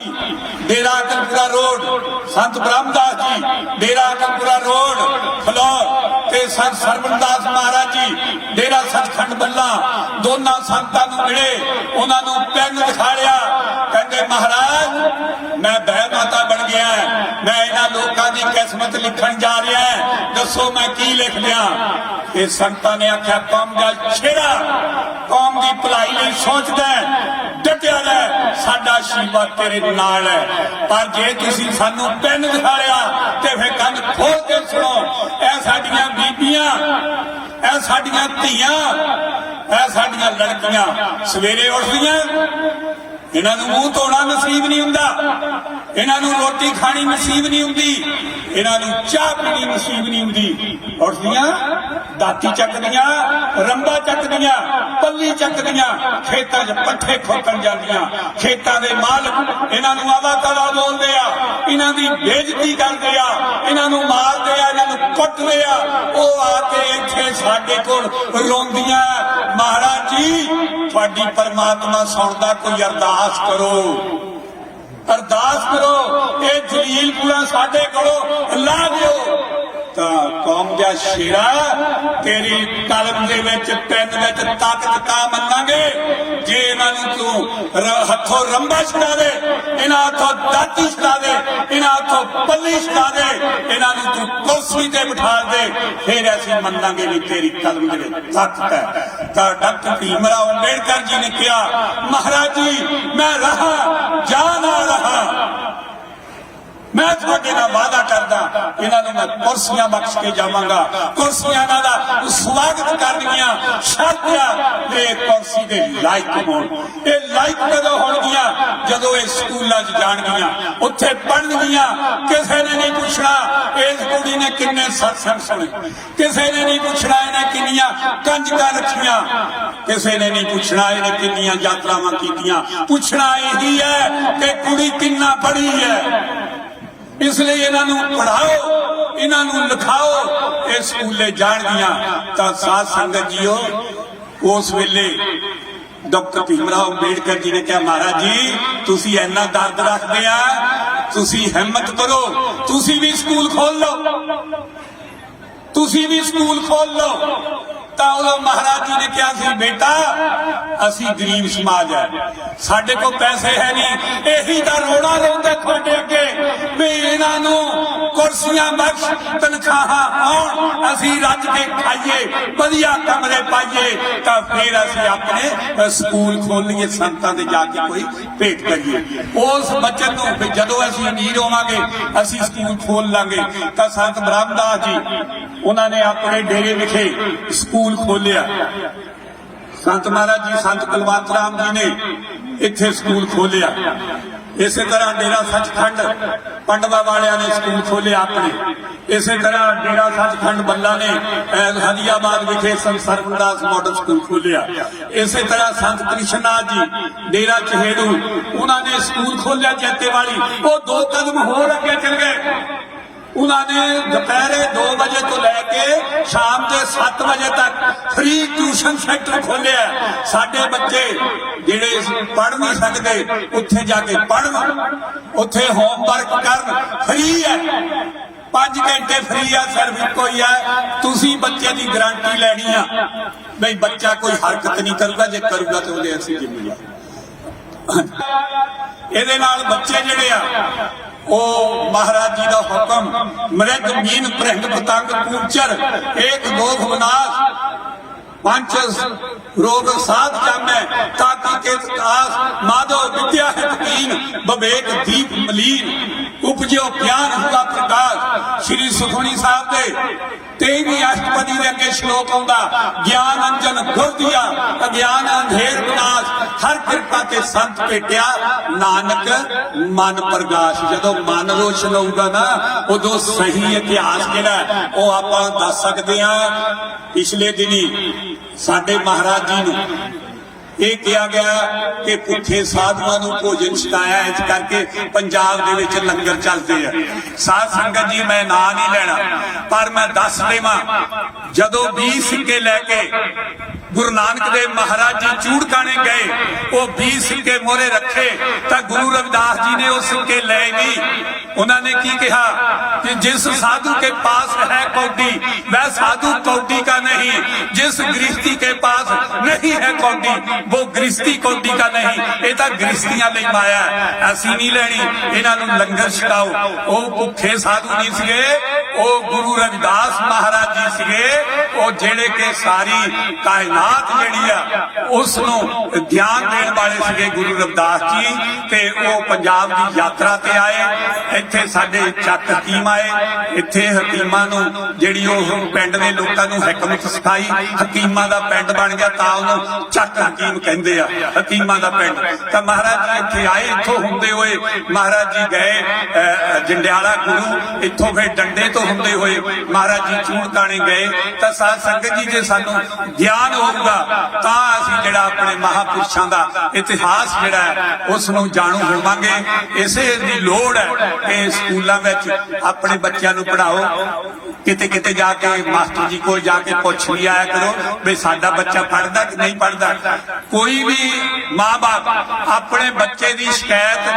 ਡੇਰਾ ਅਕਲਪੁਰਾ road ਸੰਤ ਬ੍ਰਹਮਦਾਸ ਜੀ ਡੇਰਾ ਅਕਲਪੁਰਾ road floor ਤੇ ਸੰਤ ਸਰਵਨਦਾਸ ਮਹਾਰਾਜ ਜੀ, ਡੇਰਾ ਸਚਖੰਡ ਬੱਲਾ ਦੋਨਾਂ ਸੰਤਾਂ ਨੂੰ ਮਿਲੇ, ਉਹਨਾਂ ਨੂੰ ਪੈਨ ਦਿਖਾੜਿਆ ਕਹਿੰਦੇ, ਮਹਾਰਾਜ, ਮੈਂ ਬਹਿ ਮਾਤਾ ਬਣ ਗਿਆ ਮੈਂ ਇਹਨਾਂ ਲੋਕਾਂ ਦੀ ਕਿਸਮਤ ਲਿਖਣ ਜਾ ਰਿਹਾ ਦੱਸੋ ਮੈਂ ਕੀ ਲਿਖ ਦਿਆਂ? ਇਹ ਸੰਤਾਂ ਨੇ ਆਖਿਆ, ਕੌਮ ਦਾ ਛੇੜਾ, ਕੌਮ ਦੀ ਭਲਾਈ ਲਈ ਸੋਚਦਾ ਡਟਿਆ ਰਹਿ ਸਾਡਾ ਸ਼ੀਵਾ ਤੇਰੇ ਨਾਲ ਹੈ। ਪਰ ਜੇ ਤੁਸੀਂ ਸਾਨੂੰ ਪੈਨ ਦਿਖਾਇਆ ਤੇ ਫਿਰ ਕੰਨ ਖੋਲ ਕੇ ਸੁਣੋ ਇਹ ਸਾਡੀਆਂ ਬੀਬੀਆਂ ਇਹ ਸਾਡੀਆਂ ਧੀਆਂ, ਇਹ ਸਾਡੀਆਂ ਲੜਕੀਆਂ ਸਵੇਰੇ ਉੱਠਦੀਆਂ। ਇਹਨਾਂ ਨੂੰ ਮੂੰਹ ਧੋਣਾ ਨਸੀਬ ਨਹੀਂ ਹੁੰਦਾ। ਇਹਨਾਂ ਨੂੰ ਰੋਟੀ ਖਾਣੀ ਨਸੀਬ ਨਹੀਂ ਹੁੰਦੀ। ਇਹਨਾਂ ਨੂੰ ਚਾਹ ਪੀਣੀ ਨਸੀਬ ਨਹੀਂ ਹੁੰਦੀ। ਉੱਠਦੀਆਂ। ਦਾਤੀ ਚੱਕਦੀਆਂ ਰੰਬਾ ਚੱਕਦੀਆਂ ਪੱਲੀ ਚੱਕਦੀਆਂ ਖੇਤਾਂ 'ਚ ਪੱਠੇ ਖੋਕਣ ਜਾਂਦੀਆਂ। ਖੇਤਾਂ ਦੇ ਮਾਲਕ ਇਹਨਾਂ ਨੂੰ ਆਵਾ ਤਵਾ ਬੋਲਦੇ ਆ, ਇਹਨਾਂ ਦੀ ਬੇਇੱਜ਼ਤੀ ਕਰਦੇ ਆ, ਇਹਨਾਂ ਨੂੰ ਮਾਰਦੇ ਆ, ਇਹਨਾਂ ਨੂੰ ਕੁੱਟਦੇ ਆ। ਉਹ ਆ ਕੇ ਇੱਥੇ ਸਾਡੇ ਕੋਲ ਰੋਂਦੀਆਂ ਮਹਾਰਾਜ ਜੀ, ਤੁਹਾਡੀ ਪਰਮਾਤਮਾ ਸੁਣਦਾ ਕੋਈ ਅਰਦਾਸ ਕਰੋ। ਅਰਦਾਸ ਕਰੋ, ਇਹ ਜਲੀਲ ਸਾਡੇ ਕੋਲੋਂ ਲਾ ਦਿਓ। ਤਾਂ ਕੌਮ ਦਾ ਸ਼ੇਰਾ, ਤੇਰੀ ਕਲਮ ਦੇ ਵਿੱਚ ਪੈਨ ਵਿੱਚ ਤਾਕਤ ਤਾਂ ਮੰਨਾਂਗੇ। ਜੇ ਇਹਨਾਂ ਨੂੰ ਤੂੰ ਹੱਥੋਂ ਰੰਬਾ ਛਡਾ ਦੇ, ਇਹਨਾਂ ਹੱਥੋਂ ਦਾਤੀ ਛਡਾ ਦੇ, ਇਹਨਾਂ ਹੱਥੋਂ ਪੱਲੀ ਛਡਾ ਦੇ, ਇਹਨਾਂ ਨੂੰ ਤੂੰ ਕੁਰਸੀ ਤੇ ਬਿਠਾ ਦੇ, ਫਿਰ ਅਸੀਂ ਮੰਨਾਂਗੇ ਵੀ ਤੇਰੀ ਕਲਮ ਦੇ ਵਿੱਚ ਤਾਕਤ ਹੈ। ਤਾਂ ਡਾਕਟਰ ਭੀਮਰਾਓ ਅੰਬੇਡਕਰ ਜੀ ਨੇ ਕਿਹਾ, ਮਹਾਰਾਜ ਜੀ, ਮੈਂ ਰਹਾ ਜਾ ਨਾ ਰਹਾ। ਮੈਂ ਤੁਹਾਡੇ ਨਾਲ ਵਾਅਦਾ ਕਰਦਾ, ਇਹਨਾਂ ਨੂੰ ਮੈਂ ਕੁਰਸੀਆਂ ਬਖਸ਼ ਕੇ ਜਾਵਾਂਗਾ। ਕੁਰਸੀਆਂ ਇਹਨਾਂ ਦਾ ਸਵਾਗਤ ਕਰਨਗੀਆਂ ਸ਼ਰਤਿਆ ਇਹ ਕੁਰਸੀ ਦੇ ਲਾਇਕ ਹੋਣ। ਇਹ ਲਾਇਕ ਕਦੋਂ ਹੋਣਗੀਆਂ? ਜਦੋਂ ਇਹ ਸਕੂਲਾਂ 'ਚ ਜਾਣਗੀਆਂ। ਉੱਥੇ ਪੜ੍ਹਨਗੀਆਂ। ਕਿਸੇ ਨੇ ਨਹੀਂ ਪੁੱਛਣਾ, ਇਸ ਕੁੜੀ ਨੇ ਕਿੰਨੇ ਸਤਸੰਗ ਸੁਣੇ। ਕਿਸੇ ਨੇ ਨਹੀਂ ਪੁੱਛਣਾ ਇਹਨੇ ਕਿੰਨੀਆਂ ਕੰਜਕਾਂ ਰੱਖੀਆਂ। ਕਿਸੇ ਨੇ ਨਹੀਂ ਪੁੱਛਣਾ ਇਹਨੇ ਕਿੰਨੀਆਂ ਯਾਤਰਾਵਾਂ ਕੀਤੀਆਂ। ਪੁੱਛਣਾ ਇਹੀ ਹੈ ਕਿ ਕੁੜੀ ਕਿੰਨਾ ਪੜ੍ਹੀ ਹੈ। ਇਸ ਲਈ ਇਹਨਾਂ ਨੂੰ ਪੜਾਓ ਇਹਨਾਂ ਨੂੰ ਲਿਖਾਓ, ਇਹ ਸਕੂਲੇ ਜਾਣਗੀਆਂ। ਤਾਂ ਸਾਧ ਸੰਗਤ ਜੀਓ, ਉਸ ਵੇਲੇ ਡਾਕਟਰ ਭੀਮਰਾਓ ਅੰਬੇਡਕਰ ਜੀ ਨੇ ਕਿਹਾ, ਮਹਾਰਾਜ ਜੀ, ਤੁਸੀਂ ਇੰਨਾ ਦਰਦ ਰੱਖਦੇ ਆ, ਤੁਸੀਂ ਹਿੰਮਤ ਕਰੋ, ਤੁਸੀਂ ਵੀ ਸਕੂਲ ਖੋਲ ਲਓ। ਤੁਸੀਂ ਵੀ ਸਕੂਲ ਖੋਲ ਲਓ। ਤਾਂ ਉਹ ਮਹਾਰਾਜ ਜੀ ਨੇ ਕਿਹਾ ਸੀ, ਬੇਟਾ, ਅਸੀਂ ਗਰੀਬ ਸਮਾਜ ਹੈ ਸਾਡੇ ਕੋਲ ਪੈਸੇ ਹੈ ਨਹੀਂ। ਇਹੀ ਤਾਂ ਰੋਣਾ ਲਾਉਂਦੇ ਤੁਹਾਡੇ ਅੱਗੇ। ਵੀ ਇਹਨਾਂ ਨੂੰ ਕੁਰਸੀਆਂ ਬਖਸ਼, ਤਨਖਾਹਾਂ ਆਉਣ, ਅਸੀਂ ਰੱਜ ਕੇ ਖਾਈਏ, ਵਧੀਆ ਕਮਰੇ ਪਾਈਏ, ਤਾਂ ਫਿਰ ਅਸੀਂ ਆਪਣੇ ਸਕੂਲ ਖੋਲੀਏ ਸੰਤਾਂ ਦੇ ਜਾ ਕੇ ਕੋਈ ਭੇਟ ਕਰੀਏ। ਉਸ ਬੱਚੇ ਨੂੰ ਜਦੋਂ ਅਸੀਂ ਅਮੀਰ ਹੋਵਾਂਗੇ, ਅਸੀਂ ਸਕੂਲ ਖੋਲ ਲਾਂਗੇ। ਤਾਂ ਸੰਤ ਬ੍ਰਹਮਦਾਸ ਜੀ, ਉਹਨਾਂ ਨੇ ਆਪਣੇ ਡੇਰੇ ਵਿਖੇ ਸਕੂਲ ਖੋਲਿਆ ਸੰਤ ਮਹਾਰਾਜ ਜੀ, ਸੰਤ ਕੁਲਵੰਤ ਰਾਮ ਜੀ ਨੇ ਇੱਥੇ ਸਕੂਲ ਖੋਲਿਆ ਇਸੇ ਤਰ੍ਹਾਂ ਡੇਰਾ ਸੱਚਖੰਡ ਪੰਡਵਾ ਵਾਲਿਆਂ ਨੇ ਸਕੂਲ ਖੋਲਿਆ ਆਪਣੇ। ਇਸੇ ਤਰ੍ਹਾਂ ਡੇਰਾ ਸੱਚਖੰਡ ਬੱਲਾ ਨੇ ਅਹ, ਵਿਖੇ ਸੰਤ ਸਰਵਨਦਾਸ ਮਾਡਲ ਸਕੂਲ ਖੋਲਿਆ ਇਸੇ ਤਰ੍ਹਾਂ ਸੰਤ ਕ੍ਰਿਸ਼ਨਾਥ ਜੀ ਡੇਰਾ ਚਹੇੜੂ ਉਹਨਾਂ ਨੇ ਸਕੂਲ ਖੋਲਿਆ ਜੈਤੇ ਵਾਲੀ ਉਹ ਦੋ ਕਦਮ ਹੋਰ ਅੱਗੇ ਚਲ ਗਏ। ਉਹਨਾਂ ਨੇ ਦੁਪਹਿਰੇ 2 ਵਜੇ ਤੋਂ ਲੈ ਕੇ ਸ਼ਾਮ ਦੇ 7 ਵਜੇ ਤੱਕ ਫ੍ਰੀ ਟਿਊਸ਼ਨ ਸੈਂਟਰ ਖੋਲਿਆ ਸਾਡੇ ਬੱਚੇ ਜਿਹੜੇ ਪੜ੍ਹ ਨਹੀਂ ਸਕਦੇ, ਉੱਥੇ ਜਾ ਕੇ ਪੜ੍ਹਨ। ਉੱਥੇ ਹੋਮਵਰਕ ਕਰਨ। ਫ੍ਰੀ ਹੈ। 5 ਘੰਟੇ ਫ੍ਰੀ ਆ, ਸਿਰਫ ਇੱਕੋ ਹੀ ਹੈ ਤੁਸੀਂ ਬੱਚੇ ਦੀ ਗਾਰੰਟੀ ਲੈਣੀ ਆ। ਬਈ ਬੱਚਾ ਕੋਈ ਹਰਕਤ ਨਹੀਂ ਕਰੂਗਾ, ਜੇ ਕਰੂਗਾ ਤਾਂ ਉਹਦੇ ਅਸੀਂ ਜ਼ਿੰਮੇਵਾਰ। ਇਹਦੇ ਨਾਲ ਬੱਚੇ ਜਿਹੜੇ ਆ ਉਹ ਮਹਾਰਾਜ ਜੀ ਦਾ ਹੁਕਮ, ਮ੍ਰਿਗ, ਮੀਨ ਪ੍ਰਹਿੰਗ ਪਤੰਗ, ਕੂਚਰ, ਏਕ, ਦੋਖ ਵਿਨਾਸ਼ ਪੰਜ ਰੋਗ ਸਾਧ ਜਾਮੈ, ਤਾਕੀ ਕੇ ਆਸ ਮਾਧੋ ਵਿਦਿਆ ਹੈ ਬਵੇਕ ਦੀਪ ਮਲੀਨ, ਉਪਜਿਓ ਗਿਆਨ ਹੁਆ ਪ੍ਰਕਾਸ਼। ਸ੍ਰੀ ਸੁਖਮਨੀ ਸਾਹਿਬ ਦੇ ਤੇਵੀਂ ਅਸ਼ਟਪਦੀ ਦੇ ਅੱਗੇ ਸ਼ਲੋਕ ਆਉਂਦਾ, ਗਿਆਨ ਅੰਜਨ ਗੁਰ ਅਗਿਆਨ ਅੰਧੇਰ ਵਿਨਾਸ਼ ਹਰ ਕਿਰਪਾ ਤੇ ਸੰਤ ਭੇਟਿਆ, ਨਾਨਕ ਮਨ ਪ੍ਰਗਾਸ਼। ਜਦੋਂ ਮਨ ਰੋਸ਼ਨ ਹੋਊਗਾ ਨਾ, ਉਦੋਂ ਸਹੀ ਇਤਿਹਾਸ ਜਿਹੜਾ ਉਹ ਆਪਾਂ ਦੱਸ ਸਕਦੇ ਹਾਂ, ਪਿਛਲੇ ਦਿਨੀ ਸਾਡੇ ਮਹਾਰਾਜ ਜੀ ਨੂੰ ਇਹ ਕਿਹਾ ਗਿਆ ਕਿ ਭੁੱਖੇ ਸਾਧੂਆਂ ਨੂੰ ਭੋਜਨ ਛਕਾਇਆ, ਇਸ ਕਰਕੇ ਪੰਜਾਬ ਦੇ ਵਿੱਚ ਲੰਗਰ ਚੱਲਦੇ ਆ। ਸਾਧ ਸੰਗਤ ਜੀ, ਮੈਂ ਨਾਂ ਨਹੀਂ ਲੈਣਾ, ਪਰ ਮੈਂ ਦੱਸ ਦੇਵਾਂ, ਜਦੋਂ 20 ਸਿੱਕੇ ਲੈ ਕੇ ਗੁਰੂ ਨਾਨਕ ਦੇਵ ਮਹਾਰਾਜ ਜੀ ਚੂੜਖਾਣੇ ਗਏ, ਉਹ 20 ਸਿੱਕੇ ਮੋਰੇ ਰੱਖੇ, ਤਾਂ ਗੁਰੂ ਰਵਿਦਾਸ ਜੀ ਨੇ ਉਹ ਸਿੱਕੇ ਲੈ ਲਈ ਉਹਨਾਂ ਨੇ ਕੀ ਕਿਹਾ? ਕਿ ਜਿਸ ਸਾਧੂ ਕੇ ਪਾਸ ਹੈ ਕੌਡੀ ਵੈ ਸਾਧੂ ਕੌਡੀ ਕਾ ਨਹੀਂ। ਜਿਸ ਗ੍ਰਿਸ਼ਤੀ ਕੇ ਪਾਸ ਨਹੀਂ ਹੈ ਕੌਡੀ, ਉਹ ਗ੍ਰਿਸ਼ਤੀ ਕੌਡੀ ਕਾ ਨਹੀਂ। ਇਹ ਤਾਂ ਗ੍ਰਿਸ਼ਤੀਆਂ ਲਈ ਮਾਇਆ ਅਸੀਂ ਨਹੀਂ ਲੈਣੀ, ਇਹਨਾਂ ਨੂੰ ਲੰਗਰ ਛਕਾਓ। ਉਹ ਭੁੱਖੇ ਸਾਧੂ ਨਹੀਂ ਸੀਗੇ। ਉਹ ਗੁਰੂ ਰਵਿਦਾਸ ਮਹਾਰਾਜ ਜੀ ਸੀਗੇ, ਉਹ ਜਿਹੜੇ ਕਿ ਸਾਰੀ ਕਾਇਨਾਤ ਜਿਹੜੀ ਆ ਉਸ ਨੂੰ ਗਿਆਨ ਦੇਣ ਵਾਲੇ ਸੀਗੇ ਗੁਰੂ ਰਵਿਦਾਸ ਜੀ। ਤੇ ਉਹ ਪੰਜਾਬ ਦੀ ਯਾਤਰਾ ਤੇ ਆਏ, ਇੱਥੇ ਸਾਡੇ ਚੱਕ ਹਕੀਮ ਆਏ। ਇੱਥੇ ਹਕੀਮਾਂ ਨੂੰ ਜਿਹੜੀ ਉਹ ਪਿੰਡ ਦੇ ਲੋਕਾਂ ਨੂੰ ਹਕਮਤ ਸਿਖਾਈ। ਹਕੀਮਾਂ ਦਾ ਪਿੰਡ ਬਣ ਗਿਆ ਤਾਂ ਉਹਨੂੰ ਚੱਕ ਹਕੀਮ ਕਹਿੰਦੇ ਆ, ਹਕੀਮਾਂ ਦਾ ਪਿੰਡ। ਤਾਂ ਮਹਾਰਾਜ ਜੀ ਇੱਥੇ ਆਏ, ਇੱਥੋਂ ਹੁੰਦੇ ਹੋਏ ਮਹਾਰਾਜ ਜੀ ਗਏ ਜੰਡਿਆਲਾ ਗੁਰੂ, ਇੱਥੋਂ ਫਿਰ ਡੰਡੇ ਤੋਂ ਹੁੰਦੇ ਹੋਏ ਮਹਾਰਾਜ ਜੀ ਚੂੜਕਾਣੇ ਗਏ, ਤਾਂ ਸਾਧ ਸੰਗਤ ਜੀ ਜੇ ਸਾਨੂੰ ਗਿਆਨ ਹੋਊਗਾ, ਤਾਂ ਅਸੀਂ ਜਿਹੜਾ ਆਪਣੇ ਮਹਾਪੁਰਸ਼ਾਂ ਦਾ ਇਤਿਹਾਸ ਜਿਹੜਾ ਹੈ, ਉਸ ਨੂੰ ਜਾਣੂ ਹੋਵਾਂਗੇ ਇਸੇ ਦੀ ਲੋੜ ਹੈ ਕਿ ਸਕੂਲਾਂ ਵਿੱਚ ਆਪਣੇ ਬੱਚਿਆਂ ਨੂੰ ਪੜਾਓ ਕਿਤੇ ਕਿਤੇ ਜਾ ਕੇ ਮਾਸਟਰ ਜੀ ਕੋਲ ਜਾ ਕੇ ਪੁੱਛ ਵੀ ਆਇਆ ਕਰੋ ਵੀ ਸਾਡਾ ਬੱਚਾ ਪੜਦਾ ਕਿ ਨਹੀਂ ਪੜ੍ਹਦਾ। ਕੋਈ ਵੀ ਮਾਂ-ਬਾਪ ਆਪਣੇ ਬੱਚੇ ਦੀ ਸ਼ਿਕਾਇਤ